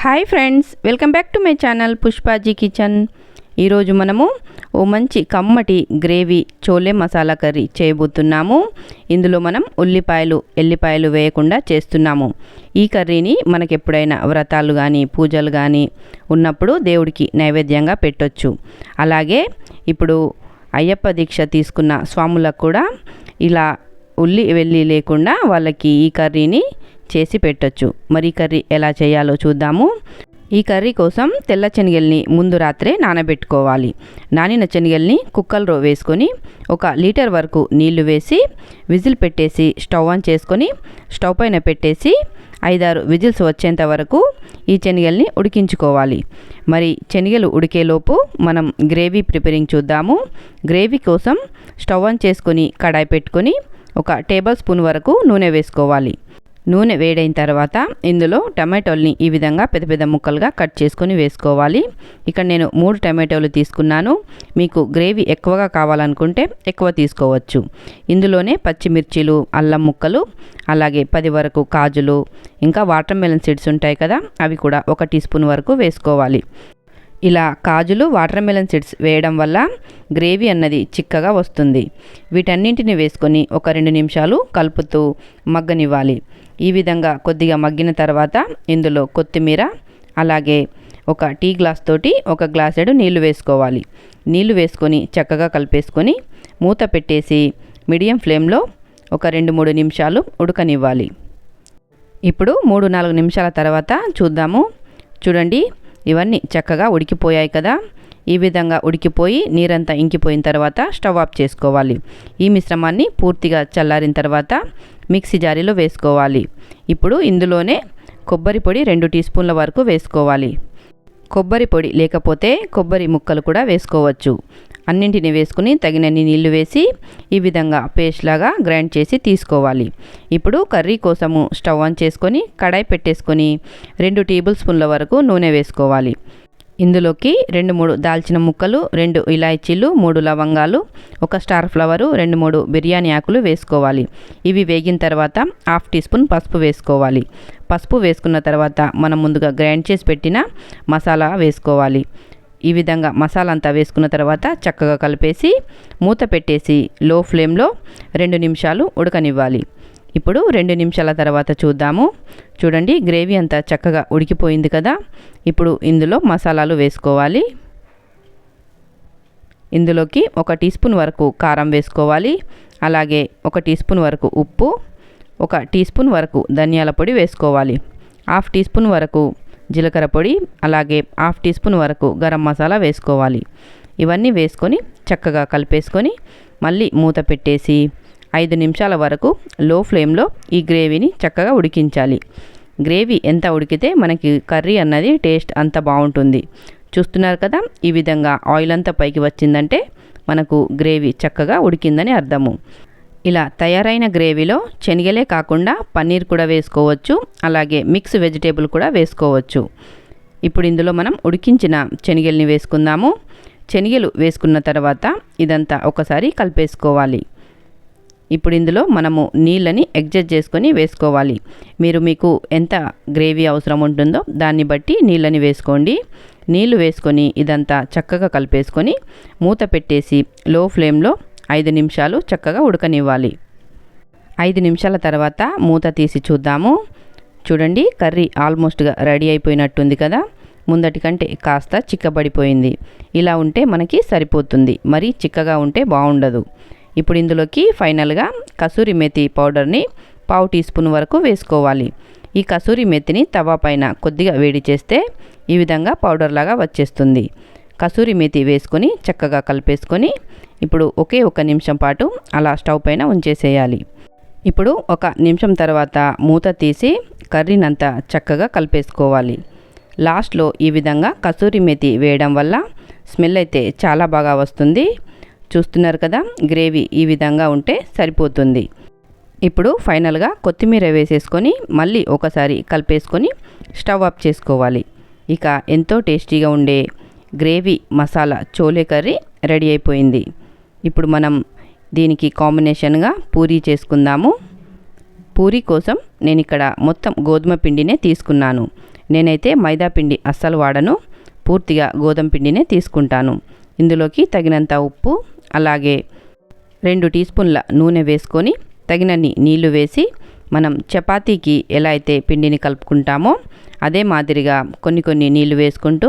Hi friends welcome back to my channel Pushpaji kitchen. ఈరోజు మనము ఓ మంచి కమ్మటి గ్రేవీ చోలే మసాలా కర్రీ చేయబోతున్నాము. ఇందులో మనం ఉల్లిపాయలు ఎల్లిపాయలు వేయకుండా చేస్తున్నాము. ఈ కర్రీని మనకి ఎప్పుడైనా వ్రతాలు కానీ పూజలు కానీ ఉన్నప్పుడు దేవుడికి నైవేద్యంగా పెట్టొచ్చు. అలాగే ఇప్పుడు అయ్యప్ప దీక్ష తీసుకున్న స్వాములకు కూడా ఇలా ఉల్లి వెల్లి లేకుండా వాళ్ళకి ఈ కర్రీని చేసి పెట్టొచ్చు. మరి కర్రీ ఎలా చేయాలో చూద్దాము. ఈ కర్రీ కోసం తెల్ల శనగల్ని ముందు రాత్రే నానబెట్టుకోవాలి. నానిన శనగల్ని కుక్కల్లో వేసుకొని ఒక లీటర్ వరకు నీళ్ళు వేసి విజిల్ పెట్టేసి స్టవ్ ఆన్ చేసుకొని స్టవ్ పైన పెట్టేసి ఐదారు విజిల్స్ వచ్చేంత వరకు ఈ శనగల్ని ఉడికించుకోవాలి. మరి శనగలు ఉడికేలోపు మనం గ్రేవీ ప్రిపేరింగ్ చూద్దాము. గ్రేవీ కోసం స్టవ్ ఆన్ చేసుకొని కడాయి పెట్టుకొని ఒక టేబుల్ స్పూన్ వరకు నూనె వేసుకోవాలి. నూనె వేడైన తర్వాత ఇందులో టమాటోల్ని ఈ విధంగా పెద్ద పెద్ద ముక్కలుగా కట్ చేసుకొని వేసుకోవాలి. ఇక్కడ నేను మూడు టమాటోలు తీసుకున్నాను. మీకు గ్రేవీ ఎక్కువగా కావాలనుకుంటే ఎక్కువ తీసుకోవచ్చు. ఇందులోనే పచ్చిమిర్చిలు అల్లం ముక్కలు అలాగే పది వరకు కాజులు ఇంకా వాటర్ మెలన్ సీడ్స్ ఉంటాయి కదా అవి కూడా ఒక టీ స్పూన్ వరకు వేసుకోవాలి. ఇలా కాజులు వాటర్ మెలన్ సీడ్స్ వేయడం వల్ల గ్రేవీ అన్నది చిక్కగా వస్తుంది. వీటన్నింటిని వేసుకొని ఒక రెండు నిమిషాలు కలుపుతూ మగ్గనివ్వాలి. ఈ విధంగా కొద్దిగా మగ్గిన తర్వాత ఇందులో కొత్తిమీర అలాగే ఒక టీ గ్లాస్ తోటి ఒక గ్లాసెడు నీళ్ళు వేసుకోవాలి. నీళ్ళు వేసుకొని చక్కగా కలిపేసుకొని మూత పెట్టేసి మీడియం ఫ్లేమ్లో ఒక రెండు మూడు నిమిషాలు ఉడకనివ్వాలి. ఇప్పుడు మూడు నాలుగు నిమిషాల తర్వాత చూద్దాము. చూడండి ఇవన్నీ చక్కగా ఉడికిపోయాయి కదా. ఈ విధంగా ఉడికిపోయి నీరంతా ఇంకిపోయిన తర్వాత స్టవ్ ఆఫ్ చేసుకోవాలి. ఈ మిశ్రమాన్ని పూర్తిగా చల్లారిన తర్వాత మిక్సీ జారీలో వేసుకోవాలి. ఇప్పుడు ఇందులోనే కొబ్బరి పొడి రెండు టీ స్పూన్ల వరకు వేసుకోవాలి. కొబ్బరి పొడి లేకపోతే కొబ్బరి ముక్కలు కూడా వేసుకోవచ్చు. అన్నింటిని వేసుకుని తగినన్ని నీళ్ళు వేసి ఈ విధంగా పేస్ట్ లాగా గ్రైండ్ చేసి తీసుకోవాలి. ఇప్పుడు కర్రీ కోసము స్టవ్ ఆన్ చేసుకొని కడాయి పెట్టేసుకొని రెండు టేబుల్ స్పూన్ల వరకు నూనె వేసుకోవాలి. ఇందులోకి రెండు మూడు దాల్చిన ముక్కలు రెండు ఇలాయచీలు మూడు లవంగాలు ఒక స్టార్ ఫ్లవరు రెండు మూడు బిర్యానీ ఆకులు వేసుకోవాలి. ఇవి వేగిన తర్వాత హాఫ్ టీ స్పూన్ పసుపు వేసుకోవాలి. పసుపు వేసుకున్న తర్వాత మనం ముందుగా గ్రైండ్ చేసి పెట్టిన మసాలా వేసుకోవాలి. ఈ విధంగా మసాలా అంతా వేసుకున్న తర్వాత చక్కగా కలిపేసి మూత పెట్టేసి లో ఫ్లేమ్లో రెండు నిమిషాలు ఉడకనివ్వాలి. ఇప్పుడు రెండు నిమిషాల తర్వాత చూద్దాము. చూడండి గ్రేవీ అంతా చక్కగా ఉడికిపోయింది కదా. ఇప్పుడు ఇందులో మసాలాలు వేసుకోవాలి. ఇందులోకి ఒక టీ స్పూన్ వరకు కారం వేసుకోవాలి. అలాగే ఒక టీ స్పూన్ వరకు ఉప్పు ఒక టీ స్పూన్ వరకు ధనియాల పొడి వేసుకోవాలి. హాఫ్ టీ స్పూన్ వరకు జీలకర్ర పొడి అలాగే హాఫ్ టీ స్పూన్ వరకు గరం మసాలా వేసుకోవాలి. ఇవన్నీ వేసుకొని చక్కగా కలిపేసుకొని మళ్ళీ మూత పెట్టేసి ఐదు నిమిషాల వరకు లో ఫ్లేమ్లో ఈ గ్రేవీని చక్కగా ఉడికించాలి. గ్రేవీ ఎంత ఉడికితే మనకి కర్రీ అన్నది టేస్ట్ అంత బాగుంటుంది. చూస్తున్నారు కదా ఈ విధంగా ఆయిల్ అంతా పైకి వచ్చిందంటే మనకు గ్రేవీ చక్కగా ఉడికిందని అర్థము. ఇలా తయారైన గ్రేవీలో శనగలే కాకుండా పన్నీర్ కూడా వేసుకోవచ్చు అలాగే మిక్స్ వెజిటేబుల్ కూడా వేసుకోవచ్చు. ఇప్పుడు ఇందులో మనం ఉడికించిన శనగల్ని వేసుకుందాము. శనగలు వేసుకున్న తర్వాత ఇదంతా ఒకసారి కలిపేసుకోవాలి. ఇప్పుడు ఇందులో మనము నీళ్ళని అడ్జస్ట్ చేసుకొని వేసుకోవాలి. మీరు మీకు ఎంత గ్రేవీ అవసరం ఉంటుందో దాన్ని బట్టి నీళ్ళని వేసుకోండి. నీళ్ళు వేసుకొని ఇదంతా చక్కగా కలిపేసుకొని మూత పెట్టేసి లో ఫ్లేమ్లో ఐదు నిమిషాలు చక్కగా ఉడకనివ్వాలి. ఐదు నిమిషాల తర్వాత మూత తీసి చూద్దాము. చూడండి కర్రీ ఆల్మోస్ట్గా రెడీ అయిపోయినట్టుంది కదా? ముందటి కంటే కాస్త చిక్కబడిపోయింది. ఇలా ఉంటే మనకి సరిపోతుంది. మరీ చిక్కగా ఉంటే బాగుండదు. ఇప్పుడు ఇందులోకి ఫైనల్గా కసూరి మెతి పౌడర్ని పావు టీ స్పూన్ వరకు వేసుకోవాలి. ఈ కసూరి మెతిని తవా పైన కొద్దిగా వేడి చేస్తే ఈ విధంగా పౌడర్ లాగా వచ్చేస్తుంది. కసూరి మెతి వేసుకొని చక్కగా కలిపేసుకొని ఇప్పుడు ఒకే ఒక నిమిషం పాటు అలా స్టవ్ పైన ఉంచేసేయాలి. ఇప్పుడు ఒక నిమిషం తర్వాత మూత తీసి కర్రీనంతా చక్కగా కలిపేసుకోవాలి. లాస్ట్లో ఈ విధంగా కసూరి మెతి వేయడం వల్ల స్మెల్ అయితే చాలా బాగా వస్తుంది. చూస్తున్నారు కదా గ్రేవీ ఈ విధంగా ఉంటే సరిపోతుంది. ఇప్పుడు ఫైనల్గా కొత్తిమీర వేసేసుకొని మళ్ళీ ఒకసారి కలిపేసుకొని స్టవ్ ఆఫ్ చేసుకోవాలి. ఇక ఎంతో టేస్టీగా ఉండే gravy masala chole curry ready అయిపోయింది. ఇప్పుడు మనం దీనికి కాంబినేషన్గా పూరీ చేసుకుందాము. పూరీ కోసం నేను ఇక్కడ మొత్తం గోధుమ పిండినే తీసుకున్నాను. నేనైతే మైదా పిండి అస్సలు వాడను. పూర్తిగా గోధుమ పిండినే తీసుకుంటాను. ఇందులోకి తగినంత ఉప్పు అలాగే రెండు టీ స్పూన్ల నూనె వేసుకొని తగినన్ని నీళ్ళు వేసి మనం చపాతీకి ఎలా అయితే పిండిని కలుపుకుంటామో అదే మాదిరిగా కొన్ని కొన్ని నీళ్ళు వేసుకుంటూ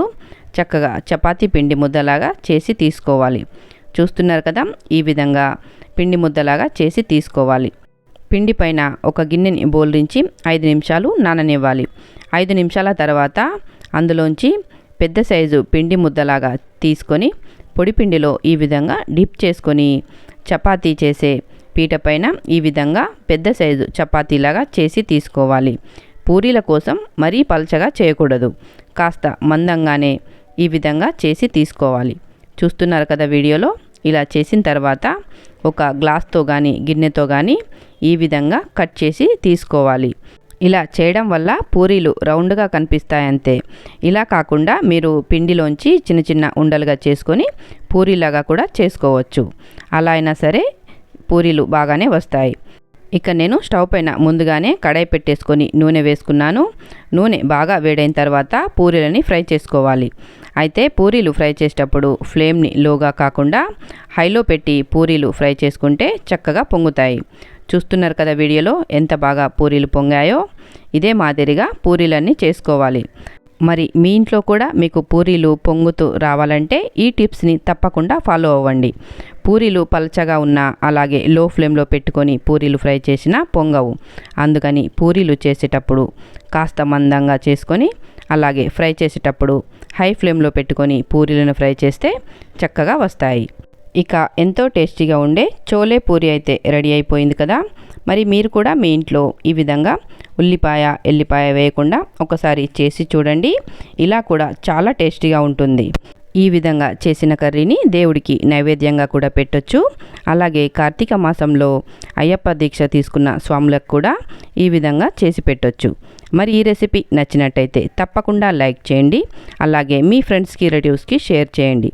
చక్కగా చపాతీ పిండి ముద్దలాగా చేసి తీసుకోవాలి. చూస్తున్నారు కదా ఈ విధంగా పిండి ముద్దలాగా చేసి తీసుకోవాలి. పిండి పైన ఒక గిన్నెని బోల్రించి ఐదు నిమిషాలు నాననివ్వాలి. ఐదు నిమిషాల తర్వాత అందులోంచి పెద్ద సైజు పిండి ముద్దలాగా తీసుకొని పొడిపిండిలో ఈ విధంగా డిప్ చేసుకొని చపాతీ చేసే పీట పైన ఈ విధంగా పెద్ద సైజు చపాతీలాగా చేసి తీసుకోవాలి. పూరీల కోసం మరీ పలచగా చేయకూడదు. కాస్త మందంగానే ఈ విధంగా చేసి తీసుకోవాలి. చూస్తున్నారు కదా వీడియోలో? ఇలా చేసిన తర్వాత ఒక గ్లాస్తో కానీ గిన్నెతో కానీ ఈ విధంగా కట్ చేసి తీసుకోవాలి. ఇలా చేయడం వల్ల పూరీలు రౌండ్గా కనిపిస్తాయంతే. ఇలా కాకుండా మీరు పిండిలోంచి చిన్న చిన్న ఉండలుగా చేసుకొని పూరీలాగా కూడా చేసుకోవచ్చు. అలా అయినా సరే పూరీలు బాగానే వస్తాయి. ఇక నేను స్టవ్ పైన ముందుగానే కడాయి పెట్టేసుకొని నూనె వేసుకున్నాను. నూనె బాగా వేడైన తర్వాత పూరీలని ఫ్రై చేసుకోవాలి. అయితే పూరీలు ఫ్రై చేసేటప్పుడు ఫ్లేమ్ని లోగా కాకుండా హైలో పెట్టి పూరీలు ఫ్రై చేసుకుంటే చక్కగా పొంగుతాయి. చూస్తున్నారు కదా వీడియోలో ఎంత బాగా పూరీలు పొంగాయో? ఇదే మాదిరిగా పూరీలన్నీ చేసుకోవాలి. మరి మీ ఇంట్లో కూడా మీకు పూరీలు పొంగుతూ రావాలంటే ఈ టిప్స్ని తప్పకుండా ఫాలో అవ్వండి. పూరీలు పలచగా ఉన్న అలాగే లో ఫ్లేమ్లో పెట్టుకొని పూరీలు ఫ్రై చేసినా పొంగవు. అందుకని పూరీలు చేసేటప్పుడు కాస్త మందంగా చేసుకొని అలాగే ఫ్రై చేసేటప్పుడు హై ఫ్లేమ్లో పెట్టుకొని పూరీలను ఫ్రై చేస్తే చక్కగా వస్తాయి. ఇక ఎంతో టేస్టీగా ఉండే చోలే పూరి అయితే రెడీ అయిపోయింది కదా. మరి మీరు కూడా మీ ఇంట్లో ఈ విధంగా ఉల్లిపాయ ఎల్లిపాయ వేయకుండా ఒకసారి చేసి చూడండి. ఇలా కూడా చాలా టేస్టీగా ఉంటుంది. ఈ విధంగా చేసిన కర్రీని దేవుడికి నైవేద్యంగా కూడా పెట్టొచ్చు. అలాగే కార్తీక మాసంలో అయ్యప్ప దీక్ష తీసుకున్న స్వాములకు కూడా ఈ విధంగా చేసి పెట్టొచ్చు. మరి ఈ రెసిపీ నచ్చినట్టయితే తప్పకుండా లైక్ చేయండి. అలాగే మీ ఫ్రెండ్స్కి రిలేటివ్స్కి షేర్ చేయండి.